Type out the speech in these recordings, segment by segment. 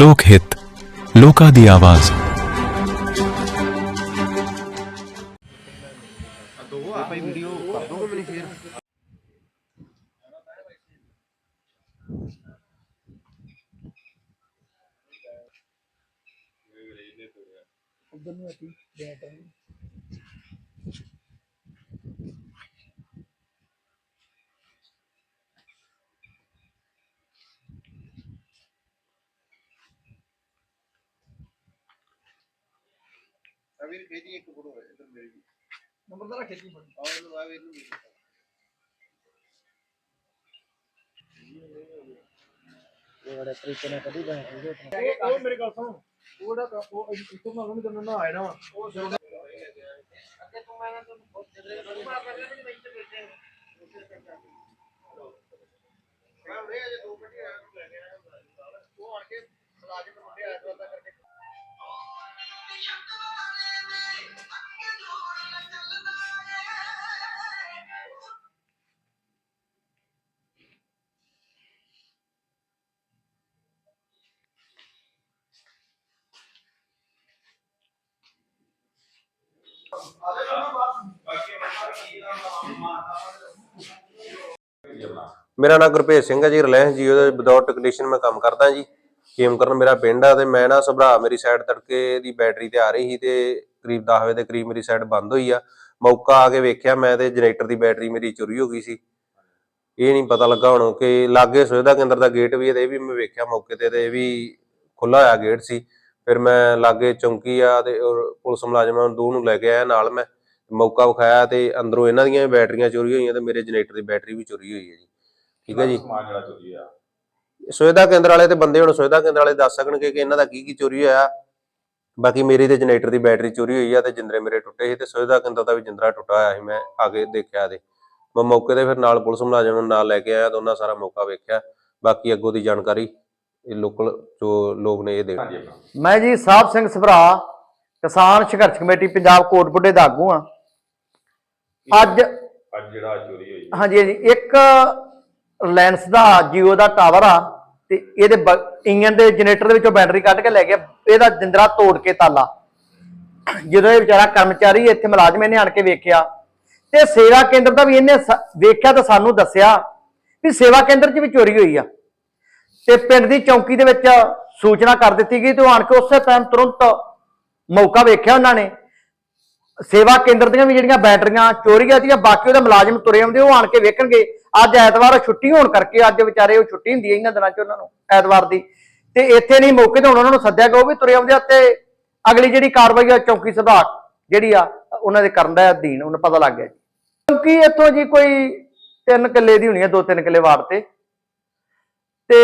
ਲੋਕ ਹਿੱਤ ਲੋਕਾਂ ਦੀ ਆਵਾਜ਼ ਵੀਰ ਖੇਜੀ ਇੱਕ ਫੋਟੋ ਹੈ ਇਧਰ ਮੇਰੀ ਵੀ ਨੰਬਰ ਦਾ ਖੇਜੀ ਫੋਟੋ ਆਹ ਲੋ ਆ ਵੀਰ ਨੂੰ ਉਹ ਮੇਰੇ ਗੱਲ ਸੁਣ ਉਹਦਾ ਉਹ ਇੱਥੋਂ ਮੈਂ ਮੇਰਾ ਨਾਮ ਗੁਰਭੇਜ ਸਿੰਘ ਹੈ ਜੀ, ਰਿਲਾਇੰਸ ਜੀਓ ਦੇ ਵਿਦਆਊਟ ਟੈਕਨੀਸ਼ੀਅਨ ਮੈਂ ਕੰਮ ਕਰਦਾ ਜੀ। ਕਰਨ ਮੇਰਾ ਪਿੰਡ ਆ ਤੇ ਮੈਂ ਨਾ ਸਭਰਾ ਮੇਰੀ ਸਾਈਡ ਤੜਕੇ ਦੀ ਬੈਟਰੀ ਤੇ ਆ ਰਹੀ ਸੀ ਤੇ ਕਰੀਬ 10 ਵਜੇ ਦੇ ਕਰੀਬ ਮੇਰੀ ਸਾਈਡ ਬੰਦ ਹੋਈ ਆ। ਮੌਕਾ ਆ ਕੇ ਵੇਖਿਆ ਮੈਂ ਤੇ ਜਨਰੇਟਰ ਦੀ ਬੈਟਰੀ ਮੇਰੀ ਚੋਰੀ ਹੋ ਗਈ ਸੀ। ਇਹ ਨਹੀਂ ਪਤਾ ਲੱਗਾ ਹੁਣ ਕਿ ਲਾਗੇ ਸੁਵਿਧਾ ਕੇਂਦਰ ਦਾ ਗੇਟ ਵੀ ਹੈ ਤੇ ਇਹ ਵੀ ਮੈਂ ਵੇਖਿਆ ਮੌਕੇ ਤੇ ਤੇ ਇਹ ਵੀ ਖੁੱਲਾ ਹੋਇਆ ਗੇਟ ਸੀ। ਫਿਰ ਮੈਂ ਲਾਗੇ ਚੌਂਕੀ ਆ ਤੇ ਪੁਲਿਸ ਮੁਲਾਜ਼ਮਾਂ ਨੂੰ ਦੋ ਨੂੰ ਲੈ ਕੇ ਆਇਆ ਨਾਲ ਮੈਂ ਮੌਕਾ ਵਿਖਾਇਆ ਤੇ ਅੰਦਰੋਂ ਇਹਨਾਂ ਦੀਆਂ ਵੀ ਬੈਟਰੀਆਂ ਚੋਰੀ ਹੋਈਆਂ ਤੇ ਮੇਰੇ ਜਨਰੇਟਰ ਦੀ ਬੈਟਰੀ ਵੀ ਚੋਰੀ ਹੋਈ ਹੈ ਜੀ। ਠੀਕ ਹੈ ਜੀ। ਸਮਾਨ ਜਿਹੜਾ ਚੋਰੀ ਆ ਸੁਵਿਧਾ ਕੇਂਦਰ ਵਾਲੇ ਤੇ ਬੰਦੇ ਹੁਣ ਸੁਵਿਧਾ ਕੇਂਦਰ ਵਾਲੇ ਦੱਸ ਸਕਣਗੇ ਕਿ ਇਹਨਾਂ ਦਾ ਕੀ ਕੀ ਚੋਰੀ ਹੋਇਆ। ਬਾਕੀ ਮੇਰੀ ਤੇ ਜਨਰੇਟਰ ਦੀ ਬੈਟਰੀ ਚੋਰੀ ਹੋਈ ਆ ਤੇ ਜਿੰਦਰੇ ਮੇਰੇ ਟੁੱਟੇ ਸੀ ਤੇ ਸੁਵਿਧਾ ਕੇਂਦਰ ਦਾ ਵੀ ਜਿੰਦਰਾ ਟੁੱਟਾ ਹੋਇਆ ਸੀ ਮੈਂ ਆ ਕੇ ਦੇਖਿਆ ਤੇ। ਮੈਂ ਮੌਕੇ ਤੇ ਫਿਰ ਨਾਲ ਪੁਲਿਸ ਮੁਲਾਜ਼ਮ ਨੂੰ ਨਾਲ ਲੈ ਕੇ ਆਇਆ ਉਹਨਾਂ ਸਾਰਾ ਮੌਕਾ ਵੇਖਿਆ। ਬਾਕੀ ਅੱਗੋਂ ਦੀ ਜਾਣਕਾਰੀ ਇਹ ਲੋਕਲ ਜੋ ਲੋਕ ਨੇ ਇਹ ਦੇ ਮੈਂ ਜੀ ਸਾਹਿਬ ਸਿੰਘ ਸਭਰਾ ਕਿਸਾਨ ਸੰਘਰਸ਼ ਕਮੇਟੀ ਪੰਜਾਬ ਕੋਟਬੁੱਢੇ ਦਾ ਆਗੂ ਆ ਅੱਜ ਅੱਜ ਜਿਹੜਾ ਚੋਰੀ ਹੋਈ ਹਾਂਜੀ ਹਾਂਜੀ। ਇੱਕ ਰਿਲਾਇੰਸ ਦਾ ਜੀਓ ਦਾ ਟਾਵਰ ਆ ਤੇ ਇਹਦੇ ਇੰਜਨ ਦੇ ਜਨਰੇਟਰ ਦੇ ਵਿੱਚੋਂ ਬੈਟਰੀ ਕੱਢ ਕੇ ਲੈ ਗਿਆ। ਇਹਦਾ ਜਿੰਦਰਾ ਤੋੜ ਕੇ ਤਾਲਾ। ਜਦੋਂ ਇਹ ਵਿਚਾਰਾ ਕਰਮਚਾਰੀ ਇੱਥੇ ਮੁਲਾਜ਼ਮ ਇਹਨੇ ਆਣ ਕੇ ਵੇਖਿਆ ਤੇ ਸੇਵਾ ਕੇਂਦਰ ਦਾ ਵੀ ਇਹਨੇ ਵੇਖਿਆ ਤਾਂ ਸਾਨੂੰ ਦੱਸਿਆ ਵੀ ਸੇਵਾ ਕੇਂਦਰ 'ਚ ਵੀ ਚੋਰੀ ਹੋਈ ਆ। ਤੇ ਪਿੰਡ ਦੀ ਚੌਂਕੀ ਦੇ ਵਿੱਚ ਸੂਚਨਾ ਕਰ ਦਿੱਤੀ ਗਈ ਤੇ ਉਹ ਆਣ ਕੇ ਉਸੇ ਟਾਈਮ ਤੁਰੰਤ ਮੌਕਾ ਵੇਖਿਆ ਉਹਨਾਂ ਨੇ। ਸੇਵਾ ਕੇਂਦਰ ਦੀਆਂ ਵੀ ਜਿਹੜੀਆਂ ਬੈਟਰੀਆਂ, ਚੋਰੀਆਂ ਦੀਆਂ, ਬਾਕੀ ਉਹਦੇ ਮੁਲਾਜ਼ਮ ਤੁਰੇ ਆਉਂਦੇ, ਉਹ ਆਣ ਕੇ ਵੇਖਣਗੇ। ਅੱਜ ਐਤਵਾਰ ਛੁੱਟੀ ਹੋਣ ਕਰਕੇ ਅੱਜ ਵਿਚਾਰੇ ਉਹ ਛੁੱਟੀ ਹੁੰਦੀ ਹੈ ਇਹਨਾਂ ਦਿਨਾਂ 'ਚ ਉਹਨਾਂ ਨੂੰ, ਐਤਵਾਰ ਦੀ। ਤੇ ਇੱਥੇ ਨਹੀਂ ਮੌਕੇ ਤੇ ਹੁਣ ਉਹਨਾਂ ਨੂੰ ਸੱਦਿਆ ਗਿਆ, ਉਹ ਵੀ ਤੁਰੇ ਆਉਂਦੇ ਆ ਤੇ ਅਗਲੀ ਜਿਹੜੀ ਕਾਰਵਾਈ ਆ, ਚੌਂਕੀ ਸੁਧਾਰ ਜਿਹੜੀ ਆ, ਉਹਨਾਂ ਦੇ ਕਰਨ ਦਾ ਅਧੀਨ, ਉਹਨੂੰ ਪਤਾ ਲੱਗ ਗਿਆ ਜੀ। ਕਿਉਂਕਿ ਇੱਥੋਂ ਜੀ ਕੋਈ ਤਿੰਨ ਕਿੱਲੇ ਦੀ ਹੋਣੀ ਆ, ਦੋ ਤਿੰਨ ਕਿੱਲੇ ਵਾਰ ਤੇ। ਤੇ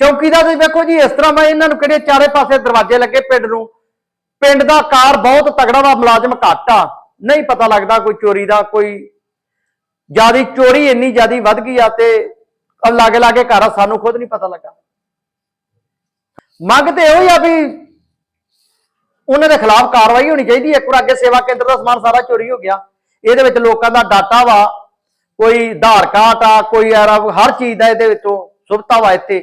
ਚੌਕੀਦਾਰ ਦੇ ਵੇਖੋ ਜੀ, ਇਸ ਤਰ੍ਹਾਂ ਮੈਂ ਇਹਨਾਂ ਨੂੰ ਕਿਹੜੇ ਚਾਰੇ ਪਾਸੇ ਦਰਵਾਜ਼ੇ ਲੱਗੇ ਪਿੰਡ ਨੂੰ। ਪਿੰਡ ਦਾ ਕਾਰ ਬਹੁਤ ਤਗੜਾ ਵਾ, ਮੁਲਾਜ਼ਮ ਘੱਟ ਆ। ਨਹੀਂ ਪਤਾ ਲੱਗਦਾ ਕੋਈ ਚੋਰੀ ਦਾ, ਕੋਈ ਜਿਆਦੀ ਚੋਰੀ ਇੰਨੀ ਜਿਆਦੀ ਵੱਧ ਗਈ ਆ ਤੇ ਲਾਗੇ ਲਾਗੇ ਘਰ ਆ, ਸਾਨੂੰ ਖੁਦ ਨਹੀਂ ਪਤਾ ਲੱਗਾ। ਮੰਗ ਤੇ ਇਹੋ ਹੀ ਆ ਵੀ ਉਹਨਾਂ ਦੇ ਖਿਲਾਫ ਕਾਰਵਾਈ ਹੋਣੀ ਚਾਹੀਦੀ ਇੱਕ ਵਾਰ ਅੱਗੇ ਸੇਵਾ ਕੇਂਦਰ ਦਾ ਸਮਾਨ ਸਾਰਾ ਚੋਰੀ ਹੋ ਗਿਆ। ਇਹਦੇ ਵਿੱਚ ਲੋਕਾਂ ਦਾ ਡਾਟਾ ਵਾ, ਕੋਈ ਆਧਾਰ ਕਾਰਡ ਆ, ਕੋਈ ਹਰ ਚੀਜ਼ ਦਾ ਇਹਦੇ ਵਿੱਚੋਂ ਸੁਵਿਧਾ ਵਾ ਇੱਥੇ।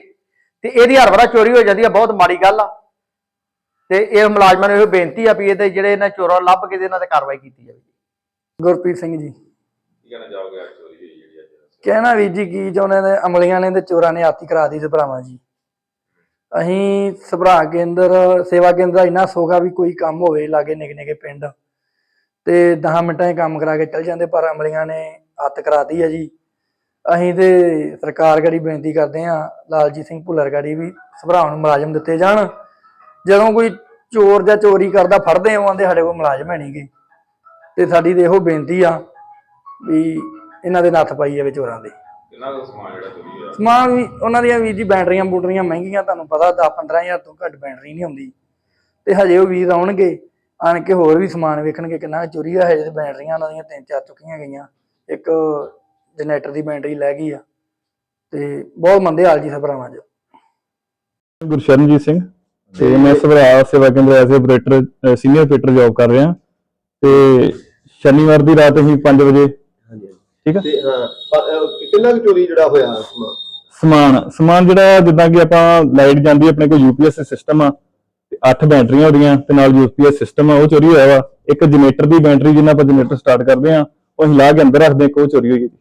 ਤੇ ਇਹਦੀ ਹਰ ਵਾਰ ਚੋਰੀ ਹੋ ਜਾਂਦੀ ਆ ਬਹੁਤ ਮਾੜੀ ਗੱਲ ਆ। ਤੇ ਇਹ ਮੁਲਾਜ਼ਮਾਂ ਨੂੰ ਇਹ ਬੇਨਤੀ ਆ ਵੀ ਇਹਦੇ ਜਿਹੜੇ ਇਹਨਾਂ ਚੋਰਾਂ ਲੱਭ ਕੇ ਤੇ ਇਹਨਾਂ ਤੇ ਕਾਰਵਾਈ ਕੀਤੀ ਜਾਵੇ। ਗੁਰਪ੍ਰੀਤ ਸਿੰਘ ਜੀ। ਕੀ ਕਹਿਣਾ ਚਾਹੋਗੇ ਅੱਜ ਚੋਰੀ ਹੋਈ ਜਿਹੜੀ ਅੱਜ? ਕਹਿਣਾ ਵੀਰ ਜੀ ਕੀ ਚਾਹੁੰਦੇ ਨੇ ਅਮਲੀਆਂ ਨੇ ਤੇ ਚੋਰਾਂ ਨੇ ਆਤੀ ਕਰਾ ਦੀ ਸਭਰਾਵਾਂ ਜੀ। ਅਸੀਂ ਸਭਰਾ ਕੇਂਦਰ ਸੇਵਾ ਕੇਂਦਰ ਦਾ ਇੰਨਾ ਸੋਗਾ ਵੀ ਕੋਈ ਕੰਮ ਹੋਵੇ ਲਾਗੇ ਨਿੱਕੇ ਨਿੱਕੇ ਪਿੰਡ। ਤੇ 10 ਮਿੰਟਾਂ 'ਚ ਕੰਮ ਕਰਾ ਕੇ ਚਲ ਜਾਂਦੇ ਪਰ ਅਮਲੀਆਂ ਨੇ ਹੱਥ ਕਰਾਤੀ ਹੈ ਜੀ। ਅਸੀਂ ਤੇ ਸਰਕਾਰ ਗੜੀ ਬੇਨਤੀ ਕਰਦੇ ਹਾਂ ਲਾਲਜੀਤ ਸਿੰਘ ਭੁੱਲਰ ਗੜੀ ਵੀ ਸਭਰਾਵਾਂ ਨੂੰ ਮੁਲਾਜ਼ਮ ਦਿੱਤੇ ਜਾਣ। ਜਦੋਂ ਕੋਈ ਚੋਰ ਜਾਂ ਚੋਰੀ ਕਰਦਾ ਫੜਦੇ ਹਾਂ ਆਂਦੇ ਸਾਡੇ ਕੋਲ ਮੁਲਾਜ਼ਮ ਹੈ ਨਹੀਂਗੇ ਤੇ ਸਾਡੀ ਤੇ ਇਹੋ ਬੇਨਤੀ ਆ ਵੀ ਇਹਨਾਂ ਦੇ ਨੱਥ ਪਾਈ ਜਾਵੇ ਚੋਰਾਂ ਦੇ। ਕਿੰਨਾ ਦਾ ਸਮਾਨ ਜਿਹੜਾ ਚੋਰੀ ਹੋਇਆ। ਸਮਾਨ ਵੀ ਉਹਨਾਂ ਦੀਆਂ ਵੀਰ ਜੀ ਬੈਟਰੀਆਂ ਬੂਟਰੀਆਂ ਮਹਿੰਗੀਆਂ ਤੁਹਾਨੂੰ ਪਤਾ 10 15000 ਤੋਂ ਘੱਟ ਬੈਟਰੀ ਨਹੀਂ ਹੁੰਦੀ। ਤੇ ਹਜੇ ਉਹ ਵੀਰ ਆਉਣਗੇ ਆਣ ਕੇ ਹੋਰ ਵੀ ਸਮਾਨ ਵੇਖਣਗੇ ਕਿੰਨਾ ਚੋਰੀ ਆ ਹਜੇ ਤੇ ਬੈਟਰੀਆਂ ਉਹਨਾਂ ਦੀਆਂ ਤਿੰਨ ਚਾਰ ਚੁੱਕੀਆਂ ਗਈਆਂ। ਇੱਕ ਜਨਰੇਟਰ ਦੀ ਬੈਟਰੀ ਲੈ ਗਈ ਆ। ਤੇ ਬਹੁਤ ਮੰਦੇ ਹਾਲ ਜੀ ਸਭਰਾਵਾਂ 'ਚ ਗੁਰਸ਼ਰਨਜੀਤ ਸਿੰਘ। ਤੇ ਮੈਂ ਸਭਰਾ ਸੇਵਾ ਕੇਂਦਰ as operator senior operator job ਕਰ ਰਿਹਾ। ਤੇ ਸ਼ਨੀਵਾਰ ਦੀ ਰਾਤ ਅਸੀਂ 5 ਵਜੇ ਠੀਕ ਹੈ ਤੇ ਹਾਂ ਪ- ਅਹ ਕਿੰਨਾ ਕੁ ਚੋਰੀ ਜਿਹੜਾ ਹੋਇਆ ਸਮਾਨ? ਸਮਾਨ ਸਮਾਨ ਜਿਹੜਾ ਜਿੱਦਾਂ ਕਿ ਆਪਾਂ ਲਾਈਟ ਜਾਂਦੀ ਹੈ, ਆਪਣੇ ਕੋਲ ਯੂਪੀਐਸ ਸਿਸਟਮ ਆ ਤੇ 8 ਬੈਟਰੀਆਂ ਉਹਦੀਆਂ ਤੇ ਨਾਲ ਯੂਪੀਐਸ ਸਿਸਟਮ ਆ ਉਹ ਚੋਰੀ ਹੋਇਆ ਵਾ। ਇੱਕ ਜਨਰੇਟਰ ਦੀ ਬੈਟਰੀ ਜਿੰਨਾ ਆਪਾਂ ਜਨਰੇਟਰ ਸਟਾਰਟ ਕਰਦੇ ਆ ਉਹ ਅਸੀਂ ਲਾ ਕੇ ਅੰਦਰ ਰੱਖਦੇ ਉਹ ਚੋਰੀ ਹੋਈ ਹੈ ਜੀ।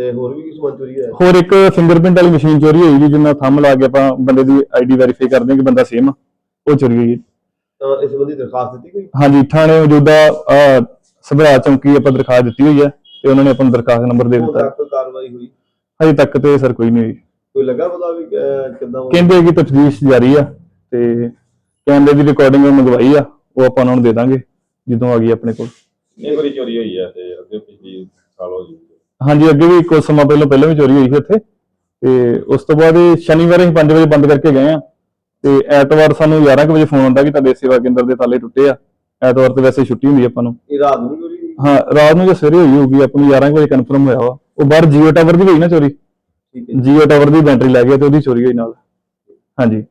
ਤੇ ਹੋਰ ਵੀ ਕੀ ਸਮਾਨ ਚੋਰੀ ਹੋਇਆ? ਹੋਰ ਇੱਕ ਫਿੰਗਰਪ੍ਰਿੰਟ ਵਾਲੀ ਮਸ਼ੀਨ ਚੋਰੀ ਹੋਈ ਜੀ ਜਿੰਨਾ ਥੰਮ ਲਾ ਕੇ ਆਪਾਂ ਬੰਦੇ ਦੀ ਆਈਡੀ ਵੈਰੀਫਾਈ ਕਰਦੇ ਹਾਂ ਕਿ ਬੰਦਾ ਸੇਮ ਆ ਉਹ ਚੋਰੀ ਹੋਈ ਹੈ ਤਾਂ ਇਸ ਸੰਬੰਧੀ ਦਰਖਾਸਤ ਦਿੱਤੀ ਕੋਈ? ਹਾਂਜੀ ਥਾਣੇ ਮੌਜੂਦਾ ਅਹ, ਸਭਰਾ ਚੌਂਕੀ ਆਪਾਂ ਦਰਖਾਸਤ ਦਿੱਤੀ ਹੋਈ ਹੈ ਤੇ ਉਹਨਾਂ ਨੇ ਆਪਾਂ ਨੂੰ ਦਰਖਾਸਤ ਨੰਬਰ ਦੇ ਦਿੱਤਾ। ਤੱਕ ਕੋਈ ਕਾਰਵਾਈ ਹੋਈ? ਹਜੇ ਤੱਕ ਤੇ ਸਰ ਕੋਈ ਨਹੀਂ ਹੋਈ। ਕੋਈ ਲੱਗਾ ਪਤਾ ਵੀ ਅਹ, ਕਿੱਦਾਂ ਉਹ- ਕਹਿੰਦੇ ਕਿ ਤਫਤੀਸ਼ ਜਾਰੀ ਆ ਤੇ ਕੈਮਰੇ ਦੀ ਰਿਕਾਰਡਿੰਗ ਮੰਗਵਾਈ ਆ ਉਹ ਆਪਾਂ ਉਹਨਾਂ ਨੂੰ ਦੇ ਦਾਂਗੇ ਜਦੋਂ ਆ ਗਈ ਆਪਣੇ ਕੋਲ। ਇਹ ਵਾਰੀ ਚੋਰੀ ਹੋਈ ਆ ਤੇ ਅੱਗੇ ਪਿਛਲੀ ਸਾਲ ਹੋ ਗਈ। ਹਾਂਜੀ ਅੱਗੇ ਵੀ ਕੁਝ ਸਮਾਂ ਪਹਿਲਾਂ ਪਹਿਲਾਂ ਵੀ ਚੋਰੀ ਹੋਈ ਸੀ ਇੱਥੇ। ਤੇ ਉਸ ਤੋਂ ਬਾਅਦ ਇਹ ਸ਼ਨੀਵਾਰ ਅਸੀਂ 5 ਵਜੇ ਬੰਦ ਕਰਕੇ ਗਏ ਆ ਤੇ ਐਤਵਾਰ ਸਾਨੂੰ 11 ਕੁ ਵਜੇ ਫੋਨ ਆਉਂਦਾ ਕਿ ਤੁਹਾਡੇ ਸੇਵਾ ਕੇਂਦਰ ਦੇ ਤਾਲੇ ਟੁੱਟੇ ਆ। ਐਤਵਾਰ ਤੇ ਵੈਸੇ ਛੁੱਟੀ ਹੁੰਦੀ ਆ ਆਪਾਂ ਨੂੰ। ਇਹ ਰਾਤ ਨੂੰ ਚੋਰੀ ਹੋਈ? ਹਾਂ ਰਾਤ ਨੂੰ ਜੇ ਸਵੇਰੇ ਹੋਈ ਹੋਊਗੀ ਆਪਾਂ ਨੂੰ 11 ਕੁ ਵਜੇ ਕਨਫਰਮ ਹੋਇਆ ਵਾ। ਉਹ ਬਾਹਰ ਜੀਓ ਟਾਵਰ ਦੀ ਹੋਈ ਨਾ ਚੋਰੀ। ਠੀਕ ਹੈ ਜੀਓ ਟਾਵਰ ਦੀ ਬੈਟਰੀ ਲੈ ਗਿਆ ਤੇ ਉਹਦੀ ਚੋਰੀ ਹੋਈ ਨਾਲ। ਹਾਂਜੀ।